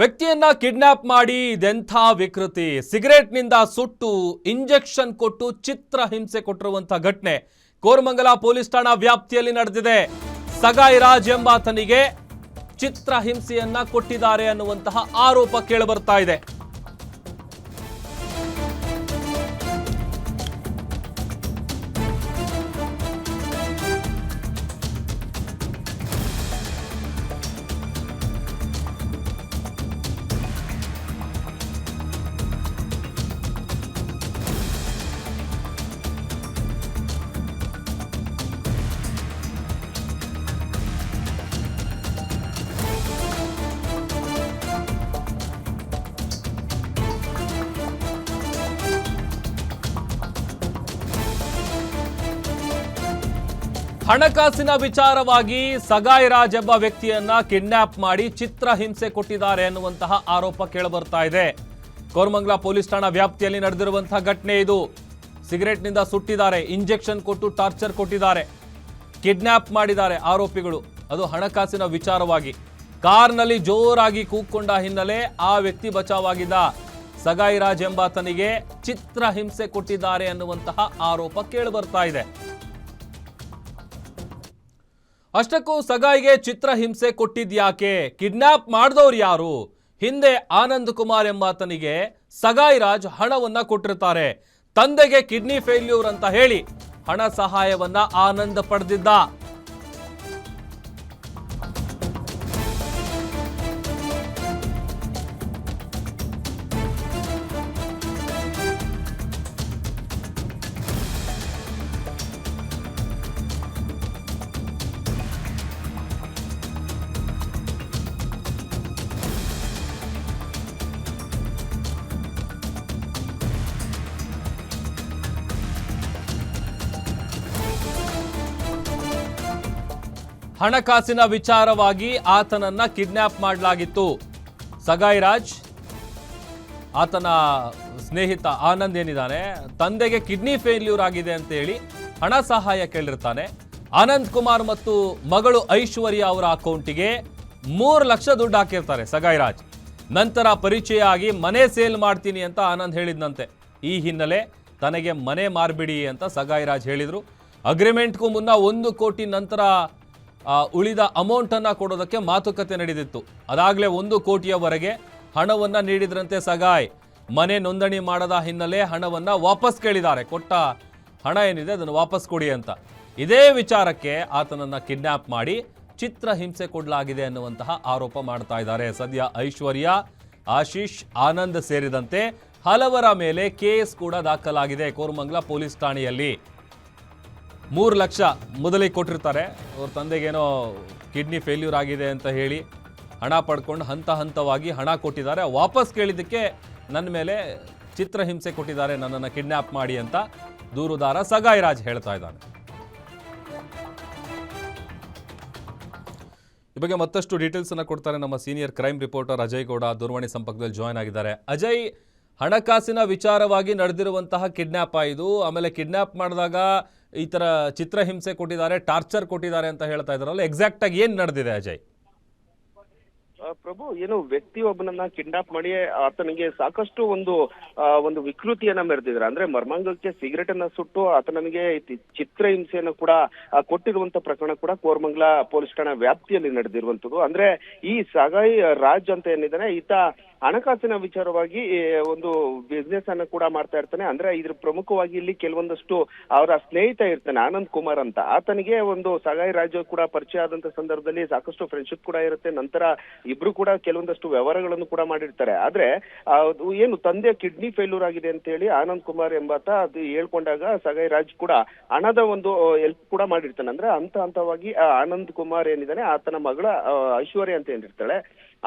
ವ್ಯಕ್ತಿಯನ್ನ ಕಿಡ್ನಾಪ್ ಮಾಡಿ ಇದೆಂಥ ವಿಕೃತಿ, ಸಿಗರೇಟ್ನಿಂದ ಸುಟ್ಟು, ಇಂಜೆಕ್ಷನ್ ಕೊಟ್ಟು ಚಿತ್ರ ಹಿಂಸೆ ಕೊಟ್ಟಿರುವಂತಹ ಘಟನೆ ಕೋರಮಂಗಲ ಪೊಲೀಸ್ ಠಾಣಾ ವ್ಯಾಪ್ತಿಯಲ್ಲಿ ನಡೆದಿದೆ. ಸಗಾಯಿ ರಾಜ್ ಎಂಬಾತನಿಗೆ ಚಿತ್ರ ಹಿಂಸೆಯನ್ನ ಕೊಟ್ಟಿದ್ದಾರೆ ಅನ್ನುವಂತಹ ಆರೋಪ ಕೇಳಿಬರ್ತಾ ಇದೆ. ಹಣಕಾಸಿನ ವಿಚಾರವಾಗಿ ಸಗಾಯ್ ರಾಜ್ ಎಂಬ ವ್ಯಕ್ತಿಯನ್ನ ಕಿಡ್ನಾಪ್ ಮಾಡಿ ಚಿತ್ರ ಹಿಂಸೆ ಕೊಟ್ಟಿದ್ದಾರೆ ಎನ್ನುವಂತಹ ಆರೋಪ ಕೇಳಬರ್ತಾ ಇದೆ. ಕೋರ್ಮಂಗ್ಲಾ ಪೊಲೀಸ್ ಠಾಣಾ ವ್ಯಾಪ್ತಿಯಲ್ಲಿ ನಡೆದಿರುವಂತಹ ಘಟನೆ ಇದು. ಸಿಗರೆಟ್ನಿಂದ ಸುಟ್ಟಿದ್ದಾರೆ, ಇಂಜೆಕ್ಷನ್ ಕೊಟ್ಟು ಟಾರ್ಚರ್ ಕೊಟ್ಟಿದ್ದಾರೆ, ಕಿಡ್ನಾಪ್ ಮಾಡಿದ್ದಾರೆ ಆರೋಪಿಗಳು. ಅದು ಹಣಕಾಸಿನ ವಿಚಾರವಾಗಿ. ಕಾರ್ನಲ್ಲಿ ಜೋರಾಗಿ ಕೂಗ್ಕೊಂಡ ಹಿನ್ನೆಲೆ ಆ ವ್ಯಕ್ತಿ ಬಚಾವಾಗಿದ್ದ. ಸಗಾಯಿ ರಾಜ್ ಎಂಬಾತನಿಗೆ ಚಿತ್ರ ಹಿಂಸೆ ಕೊಟ್ಟಿದ್ದಾರೆ ಎನ್ನುವಂತಹ ಆರೋಪ ಕೇಳಿಬರ್ತಾ ಇದೆ. ಅಷ್ಟಕ್ಕೂ ಸಗಾಯಿಗೆ ಚಿತ್ರ ಹಿಂಸೆ ಕೊಟ್ಟಿದ್ಯಾಕೆ ಕಿಡ್ನಾಪ್ ಮಾಡಿದವ್ರು ಯಾರು? ಹಿಂದೆ ಆನಂದ್ ಕುಮಾರ್ ಎಂಬಾತನಿಗೆ ಸಗಾಯಿ ರಾಜ್ ಹಣವನ್ನ ಕೊಟ್ಟಿರ್ತಾರೆ. ತಂದೆಗೆ ಕಿಡ್ನಿ ಫೇಲ್ಯೂರ್ ಅಂತ ಹೇಳಿ ಹಣ ಸಹಾಯವನ್ನ ಆನಂದ್ ಪಡೆದಿದ್ದ. ಹಣಕಾಸಿನ ವಿಚಾರವಾಗಿ ಆತನನ್ನ ಕಿಡ್ನ್ಯಾಪ್ ಮಾಡಲಾಗಿತ್ತು. ಸಗಾಯಿ ರಾಜ್ ಆತನ ಸ್ನೇಹಿತ ಆನಂದ್ ಏನಿದ್ದಾನೆ ತಂದೆಗೆ ಕಿಡ್ನಿ ಫೇಲ್ಯೂರ್ ಆಗಿದೆ ಅಂತ ಹೇಳಿ ಹಣ ಸಹಾಯ ಕೇಳಿರ್ತಾನೆ. ಆನಂದ್ ಕುಮಾರ್ ಮತ್ತು ಮಗಳು ಐಶ್ವರ್ಯ ಅವರ ಅಕೌಂಟಿಗೆ ಮೂರು ಲಕ್ಷ ದುಡ್ಡು ಹಾಕಿರ್ತಾರೆ ಸಗಾಯಿ ರಾಜ್ ನಂತರ ಪರಿಚಯ ಆಗಿ ಮನೆ ಸೇಲ್ ಮಾಡ್ತೀನಿ ಅಂತ ಆನಂದ್ ಹೇಳಿದ್ನಂತೆ. ಈ ಹಿನ್ನೆಲೆ ತನಗೆ ಮನೆ ಮಾರ್ಬಿಡಿ ಅಂತ ಸಗಾಯಿ ರಾಜ್ ಹೇಳಿದ್ರು. ಅಗ್ರಿಮೆಂಟ್ಗೂ ಮುನ್ನ ಒಂದು ಕೋಟಿ ನಂತರ ಉಳಿದ ಅಮೌಂಟನ್ನು ಕೊಡೋದಕ್ಕೆ ಮಾತುಕತೆ ನಡೆದಿತ್ತು. ಅದಾಗಲೇ ಒಂದು ಕೋಟಿಯವರೆಗೆ ಹಣವನ್ನು ನೀಡಿದ್ರಂತೆ ಸಗಾಯ್. ಮನೆ ನೋಂದಣಿ ಮಾಡದ ಹಿನ್ನೆಲೆ ಹಣವನ್ನು ವಾಪಸ್ ಕೇಳಿದ್ದಾರೆ. ಕೊಟ್ಟ ಹಣ ಏನಿದೆ ಅದನ್ನು ವಾಪಸ್ ಕೊಡಿ ಅಂತ. ಇದೇ ವಿಚಾರಕ್ಕೆ ಆತನನ್ನು ಕಿಡ್ನ್ಯಾಪ್ ಮಾಡಿ ಚಿತ್ರ ಹಿಂಸೆ ಕೊಡಲಾಗಿದೆ ಅನ್ನುವಂತಹ ಆರೋಪ ಮಾಡ್ತಾ ಇದ್ದಾರೆ. ಸದ್ಯ ಐಶ್ವರ್ಯ ಆಶೀಶ್ ಆನಂದ್ ಸೇರಿದಂತೆ ಹಲವರ ಮೇಲೆ ಕೇಸ್ ಕೂಡ ದಾಖಲಾಗಿದೆ ಕೋರಮಂಗಲ ಪೊಲೀಸ್ ಠಾಣೆಯಲ್ಲಿ. ಮೂರು ಲಕ್ಷ ಮೊದಲಿಗೆ ಕೊಟ್ಟಿರ್ತಾರೆ. ಅವ್ರ ತಂದೆಗೇನೋ ಕಿಡ್ನಿ ಫೇಲ್ಯೂರ್ ಆಗಿದೆ ಅಂತ ಹೇಳಿ ಹಣ ಪಡ್ಕೊಂಡು ಹಂತ ಹಂತವಾಗಿ ಹಣ ಕೊಟ್ಟಿದ್ದಾರೆ. ವಾಪಸ್ ಕೇಳಿದ್ದಕ್ಕೆ ನನ್ನ ಮೇಲೆ ಚಿತ್ರಹಿಂಸೆ ಕೊಟ್ಟಿದ್ದಾರೆ ನನ್ನನ್ನು ಕಿಡ್ನ್ಯಾಪ್ ಮಾಡಿ ಅಂತ ದೂರುದಾರ ಸಗಾಯಿ ರಾಜ್ ಹೇಳ್ತಾ ಇದ್ದಾನೆ. ಈ ಬಗ್ಗೆ ಮತ್ತಷ್ಟು ಡೀಟೇಲ್ಸನ್ನು ಕೊಡ್ತಾರೆ ನಮ್ಮ senior crime reporter Ajay Gowda. ದೂರವಾಣಿ ಸಂಪರ್ಕದಲ್ಲಿ ಜಾಯ್ನ್ ಆಗಿದ್ದಾರೆ. ಅಜಯ್ ಹಣಕಾಸಿನ ವಿಚಾರವಾಗಿ ನಡೆದಿರುವಂತಹ ಕಿಡ್ನ್ಯಾಪ್ ಆಯಿತು ಆಮೇಲೆ ಕಿಡ್ನ್ಯಾಪ್ ಮಾಡಿದಾಗ ಈ ತರ ಚಿತ್ರಹಿಂಸೆ ಕೊಟ್ಟಿದ್ದಾರೆ, ಟಾರ್ಚರ್ ಕೊಟ್ಟಿದ್ದಾರೆ ಅಂತ ಹೇಳ್ತಾ ಇದಾರಲ್ಲ ಎಕ್ಸಾಕ್ಟ್ ಆಗಿ ಏನ್ ನಡೆದಿದೆ ಅಜಯ್? ಪ್ರಭು, ಏನು ವ್ಯಕ್ತಿ ಒಬ್ಬನನ್ನ ಕಿಡ್ನಾಪ್ ಮಾಡಿ ಆತನಿಗೆ ಸಾಕಷ್ಟು ಒಂದು ಒಂದು ವಿಕೃತಿಯನ್ನ ಮೆರೆದಿದ್ರು ಅಂದ್ರೆ ಮರ್ಮಾಂಗಕ್ಕೆ ಸಿಗರೆಟ್ ಅನ್ನ ಸುಟ್ಟು ಆತನಿಗೆ ಚಿತ್ರ ಚಿತ್ರಹಿಂಸೆಯನ್ನ ಕೂಡ ಕೊಟ್ಟಿರುವಂತ ಪ್ರಕರಣ ಕೂಡ ಕೋರ್ಮಂಗ್ಲಾ ಪೊಲೀಸ್ ಠಾಣಾ ವ್ಯಾಪ್ತಿಯಲ್ಲಿ ನಡೆದಿರುವಂತದ್ದು ಅಂದ್ರೆ ಈ ಸಗಾಯಿ ರಾಜ್ ಅಂತ ಏನಿದ್ದಾನೆ ಈತ ಹಣಕಾಸಿನ ವಿಚಾರವಾಗಿ ಒಂದು ಬಿಸ್ನೆಸ್ ಅನ್ನ ಕೂಡ ಮಾಡ್ತಾ ಇರ್ತಾನೆ. ಅಂದ್ರೆ ಇದ್ರ ಪ್ರಮುಖವಾಗಿ ಇಲ್ಲಿ ಕೆಲವೊಂದಷ್ಟು ಅವರ ಸ್ನೇಹಿತ ಇರ್ತಾನೆ, ಆನಂದ್ ಕುಮಾರ್ ಅಂತ. ಆತನಿಗೆ ಒಂದು ಸಗಾಯಿ ರಾಜ ಕೂಡ ಪರಿಚಯ ಆದಂತ ಸಂದರ್ಭದಲ್ಲಿ ಸಾಕಷ್ಟು ಫ್ರೆಂಡ್ಶಿಪ್ ಕೂಡ ಇರುತ್ತೆ. ನಂತರ ಇಬ್ರು ಕೂಡ ಕೆಲವೊಂದಷ್ಟು ವ್ಯವಹಾರಗಳನ್ನು ಕೂಡ ಮಾಡಿರ್ತಾರೆ. ಆದ್ರೆ ಏನು ತಂದೆ ಕಿಡ್ನಿ ಫೇಲ್ಯೂರ್ ಆಗಿದೆ ಅಂತ ಹೇಳಿ ಆನಂದ್ ಕುಮಾರ್ ಎಂಬಾತ ಅದು ಹೇಳ್ಕೊಂಡಾಗ ಸಗಾಯಿ ರಾಜ್ ಕೂಡ ಹಣದ ಒಂದು ಹೆಲ್ಪ್ ಕೂಡ ಮಾಡಿರ್ತಾನೆ. ಅಂದ್ರೆ ಹಂತ ಹಂತವಾಗಿ ಆನಂದ್ ಕುಮಾರ್ ಏನಿದ್ದಾನೆ, ಆತನ ಮಗಳ ಐಶ್ವರ್ಯ ಅಂತ ಏನಿರ್ತಾಳೆ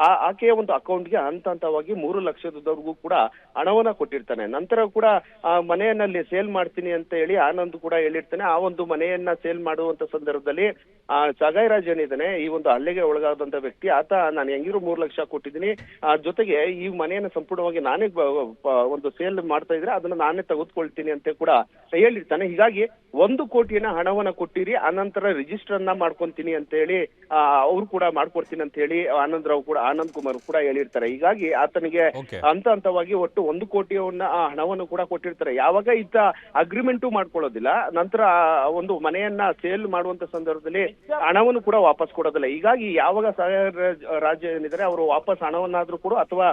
ಆ ಆಕೆಯ ಒಂದು ಅಕೌಂಟ್ಗೆ ಹಂತ ಹಂತವಾಗಿ ಮೂರು ಲಕ್ಷದವರೆಗೂ ಕೂಡ ಹಣವನ್ನ ಕೊಟ್ಟಿರ್ತಾನೆ. ನಂತರ ಕೂಡ ಆ ಮನೆಯನ್ನಲ್ಲಿ ಸೇಲ್ ಮಾಡ್ತೀನಿ ಅಂತ ಹೇಳಿ ಆನಂದ್ ಕೂಡ ಹೇಳಿರ್ತಾನೆ. ಆ ಒಂದು ಮನೆಯನ್ನ ಸೇಲ್ ಮಾಡುವಂತ ಸಂದರ್ಭದಲ್ಲಿ ಆ ಸಗಾಯ್ ಏನಿದ್ದಾನೆ, ಈ ಒಂದು ಹಲ್ಲೆಗೆ ಒಳಗಾದಂತ ವ್ಯಕ್ತಿ, ಆತ ನಾನು ಹೆಂಗಿರೋ ಮೂರು ಲಕ್ಷ ಕೊಟ್ಟಿದ್ದೀನಿ. ಆ ಜೊತೆಗೆ ಈ ಮನೆಯನ್ನ ಸಂಪೂರ್ಣವಾಗಿ ನಾನೇ ಒಂದು ಸೇಲ್ ಮಾಡ್ತಾ ಇದ್ರೆ ಅದನ್ನ ನಾನೇ ತೆಗೆದುಕೊಳ್ತೀನಿ ಅಂತ ಕೂಡ ಹೇಳಿರ್ತಾನೆ. ಹೀಗಾಗಿ ಒಂದು ಕೋಟಿಯನ್ನ ಹಣವನ್ನ ಕೊಟ್ಟಿರಿ, ಆನಂತರ ರಿಜಿಸ್ಟರ್ ಅನ್ನ ಮಾಡ್ಕೊಂತೀನಿ ಅಂತ ಹೇಳಿ ಅವ್ರು ಕೂಡ ಮಾಡ್ಕೊಡ್ತೀನಿ ಅಂತ ಹೇಳಿ ಆನಂದ್ ರಾವ್ ಕೂಡ ಆನಂದ್ ಕುಮಾರ್ ಕೂಡ ಹೇಳಿರ್ತಾರೆ. ಹೀಗಾಗಿ ಆತನಿಗೆ ಹಂತ ಹಂತವಾಗಿ ಒಟ್ಟು ಒಂದು ಕೋಟಿಯನ್ನ ಆ ಹಣವನ್ನು ಕೂಡ ಕೊಟ್ಟಿರ್ತಾರೆ. ಯಾವಾಗ ಈತ ಅಗ್ರಿಮೆಂಟು ಮಾಡ್ಕೊಳ್ಳೋದಿಲ್ಲ. ನಂತರ ಒಂದು ಮನೆಯನ್ನ ಸೇಲ್ ಮಾಡುವಂತ ಸಂದರ್ಭದಲ್ಲಿ ಹಣವನ್ನು ಕೂಡ ವಾಪಸ್ ಕೊಡೋದಿಲ್ಲ. ಹೀಗಾಗಿ ಯಾವಾಗ ಸಹಾಯ ರಾಜ್ಯ ಏನಿದ್ದಾರೆ ಅವರು ವಾಪಸ್ ಹಣವನ್ನಾದ್ರೂ ಕೊಡು ಅಥವಾ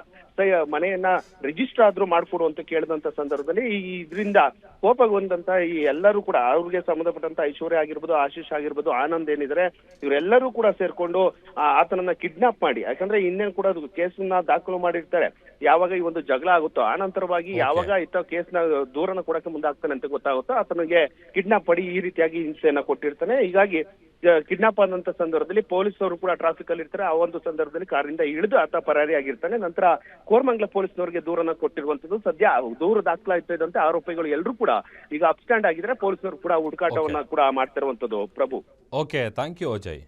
ಮನೆಯನ್ನ ರಿಜಿಸ್ಟರ್ ಆದ್ರೂ ಮಾಡ್ಕೊಡು ಅಂತ ಕೇಳಿದಂತ ಸಂದರ್ಭದಲ್ಲಿ ಈ ಇದರಿಂದ ಕೋಪಗೊಂಡಂತ ಈ ಎಲ್ಲರೂ ಕೂಡ ಅವ್ರಿಗೆ ಸಂಬಂಧಪಟ್ಟಂತ ಐಶ್ವರ್ಯ ಆಗಿರ್ಬೋದು ಆಶೀಶ್ ಆಗಿರ್ಬೋದು ಆನಂದ್ ಏನಿದ್ರೆ ಇವರೆಲ್ಲರೂ ಕೂಡ ಸೇರ್ಕೊಂಡು ಆತನನ್ನ ಕಿಡ್ನಾಪ್ ಮಾಡಿ. ಯಾಕಂದ್ರೆ ಇನ್ನೇನು ಕೂಡ ಕೇಸನ್ನ ದಾಖಲು ಮಾಡಿರ್ತಾರೆ. ಯಾವಾಗ ಈ ಒಂದು ಜಗಳ ಆಗುತ್ತೋ ಆ ನಂತರವಾಗಿ ಯಾವಾಗ ಇತ್ತ ಕೇಸ್ನ ದೂರನ ಕೊಡಕ್ಕೆ ಮುಂದಾಗ್ತಾನೆ ಅಂತ ಗೊತ್ತಾಗುತ್ತೋ ಆತನಿಗೆ ಕಿಡ್ನಾಪ್ ಪಡಿ ಈ ರೀತಿಯಾಗಿ ಹಿಂಸೆಯನ್ನ ಕೊಟ್ಟಿರ್ತಾನೆ. ಹೀಗಾಗಿ ಕಿಡ್ನಾಪ್ ಆದಂತ ಸಂದರ್ಭದಲ್ಲಿ ಪೊಲೀಸ್ ಅವರು ಕೂಡ ಟ್ರಾಫಿಕ್ ಅಲ್ಲಿ ಇರ್ತಾರೆ. ಆ ಒಂದು ಸಂದರ್ಭದಲ್ಲಿ ಕಾರಿಂದ ಇಳಿದು ಆತ ಪರಾರಿಯಾಗಿರ್ತಾನೆ ನಂತರ ಕೋರ್ಮಂಗ್ಲ ಪೊಲೀಸ್ನವರಿಗೆ ದೂರನ ಕೊಟ್ಟಿರುವಂತದ್ದು ಸದ್ಯ ದೂರ ದಾಖಲಾಗ್ತಾ ಇದ್ದಂತೆ ಆರೋಪಿಗಳು ಎಲ್ಲರೂ ಕೂಡ ಈಗ ಅಪ್ಸ್ಟ್ಯಾಂಡ್ ಆಗಿದ್ರೆ ಪೊಲೀಸರು ಕೂಡ ಹುಡುಕಾಟವನ್ನ ಕೂಡ ಮಾಡ್ತಿರುವಂತದ್ದು Prabhu. Okay thank you Ajay